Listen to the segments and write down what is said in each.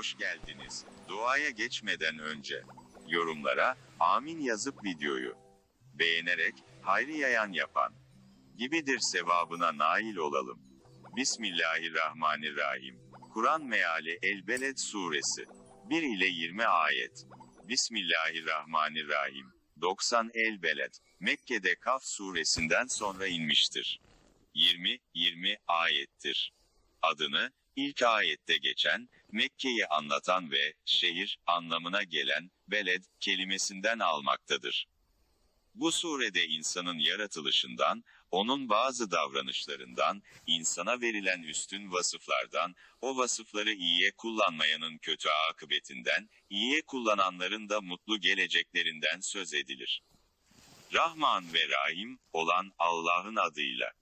hoş geldiniz. Duaya geçmeden önce yorumlara amin yazıp videoyu beğenerek hayrı yayan yapan gibidir sevabına nail olalım. Bismillahirrahmanirrahim. Kur'an meali El-Beled suresi 1 ile 20 ayet. Bismillahirrahmanirrahim. 90 El-Beled Mekke'de Kaf suresinden sonra inmiştir. 20-20 ayettir. Adını ilk ayette geçen Mekke'yi anlatan ve şehir anlamına gelen beled kelimesinden almaktadır. Bu surede insanın yaratılışından, onun bazı davranışlarından, insana verilen üstün vasıflardan, o vasıfları iyiye kullanmayanın kötü akıbetinden, iyiye kullananların da mutlu geleceklerinden söz edilir. Rahman ve Rahim olan Allah'ın adıyla.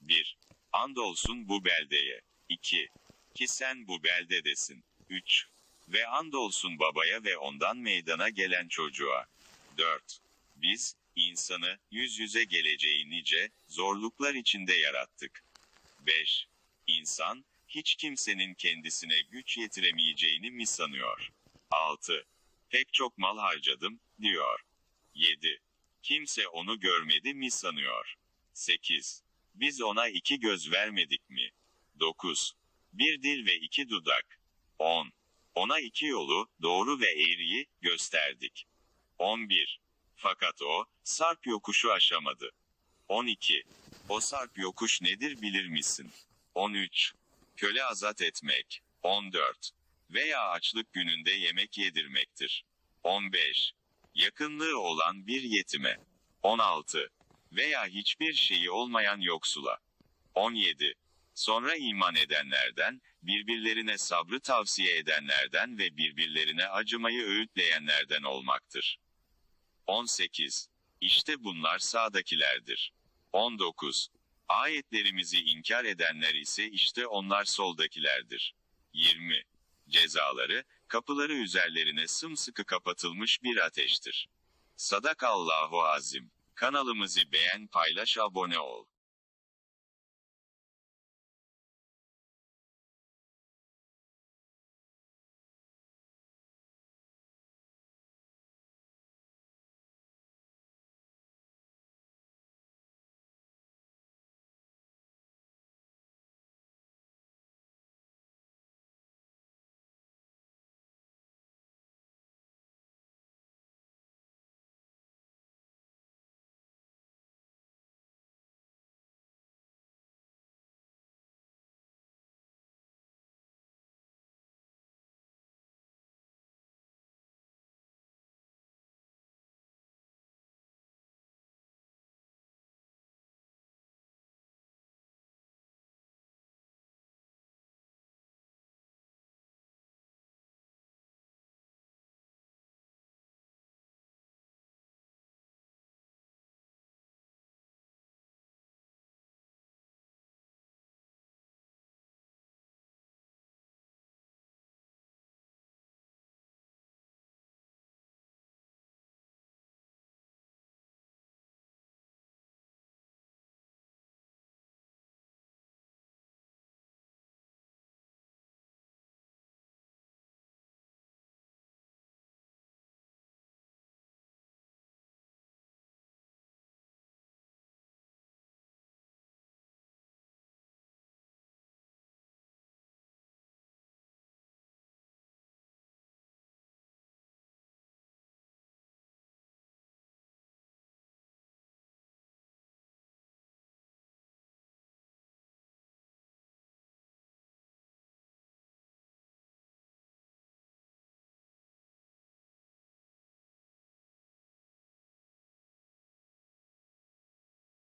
1. Andolsun bu beldeye. 2. Ki sen bu beldedesin. 3. Ve andolsun babaya ve ondan meydana gelen çocuğa. 4. Biz, insanı, yüz yüze geleceği nice, zorluklar içinde yarattık. 5. İnsan, hiç kimsenin kendisine güç yetiremeyeceğini mi sanıyor? 6. Pek çok mal harcadım, diyor. 7. Kimse onu görmedi mi sanıyor? 8. Biz ona iki göz vermedik mi? 9. Bir dil ve iki dudak. 10. Ona iki yolu, doğru ve eğriyi, gösterdik. 11. Fakat o, sarp yokuşu aşamadı. 12. O sarp yokuş nedir bilir misin? 13. Köle azat etmek. 14. Veya açlık gününde yemek yedirmektir. 15. Yakınlığı olan bir yetime. 16. Veya hiçbir şeyi olmayan yoksula. 17. Sonra iman edenlerden, birbirlerine sabrı tavsiye edenlerden ve birbirlerine acımayı öğütleyenlerden olmaktır. 18. İşte bunlar sağdakilerdir. 19. Ayetlerimizi inkar edenler ise işte onlar soldakilerdir. 20. Cezaları, kapıları üzerlerine sımsıkı kapatılmış bir ateştir. Sadakallahu azim. Kanalımızı beğen paylaş abone ol.